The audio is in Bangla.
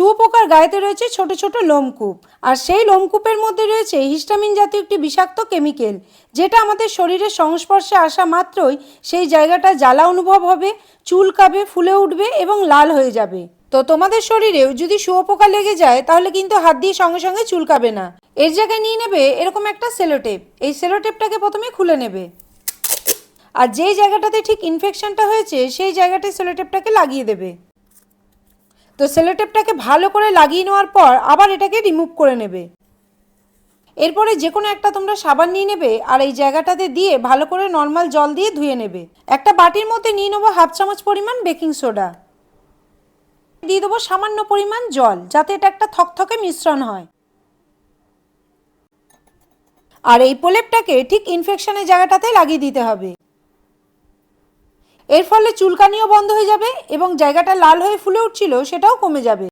শুয়োপোকার গায়েতে রয়েছে ছোট ছোট লোমকূপ। আর সেই লোমকূপের মধ্যে রয়েছে হিস্টামিন জাতীয় একটি বিষাক্ত কেমিক্যাল, যেটা আমাদের শরীরের সংস্পর্শে আসা মাত্রই সেই জায়গাটা জ্বালা অনুভব হবে চুলকাবে ফুলে উঠবে এবং লাল হয়ে যাবে। তো তোমাদের শরীরেও যদি শুয়োপোকা লেগে যায়, তাহলে কিন্তু হাত দিয়ে সঙ্গে সঙ্গে চুলকাবে না। এর জায়গায় নিয়ে নেবে এরকম একটা সেলোটেপ। এই সেলোটেপটাকে প্রথমে খুলে নেবে। আর যেই জায়গাটাতে ঠিক ইনফেকশনটা হয়েছে, সেই জায়গাটায় সেলোটেপটাকে লাগিয়ে দেবে। তো সেলোটেপটাকে ভালো করে লাগিয়ে নেওয়ার পর আবার এটাকে রিমুভ করে নেবে। এরপরে যে কোনো একটা তোমরা সাবান নিয়ে নেবে আর এই জায়গাটাতে দিয়ে ভালো করে নর্মাল জল দিয়ে ধুয়ে নেবে। একটা বাটির মধ্যে নিয়ে নেব হাফ চামচ পরিমাণ বেকিং সোডা দিয়ে দেবো সামান্য পরিমাণ জল, যাতে এটা একটা থকথকে মিশ্রণ হয়। আর এই প্রলেপটাকে ঠিক ইনফেকশনের জায়গাটাতে লাগিয়ে দিতে হবে। এর ফলে চুলকানিও বন্ধ হয়ে যাবে এবং জায়গাটা লাল হয়ে ফুলে উঠছিল, সেটাও কমে যাবে।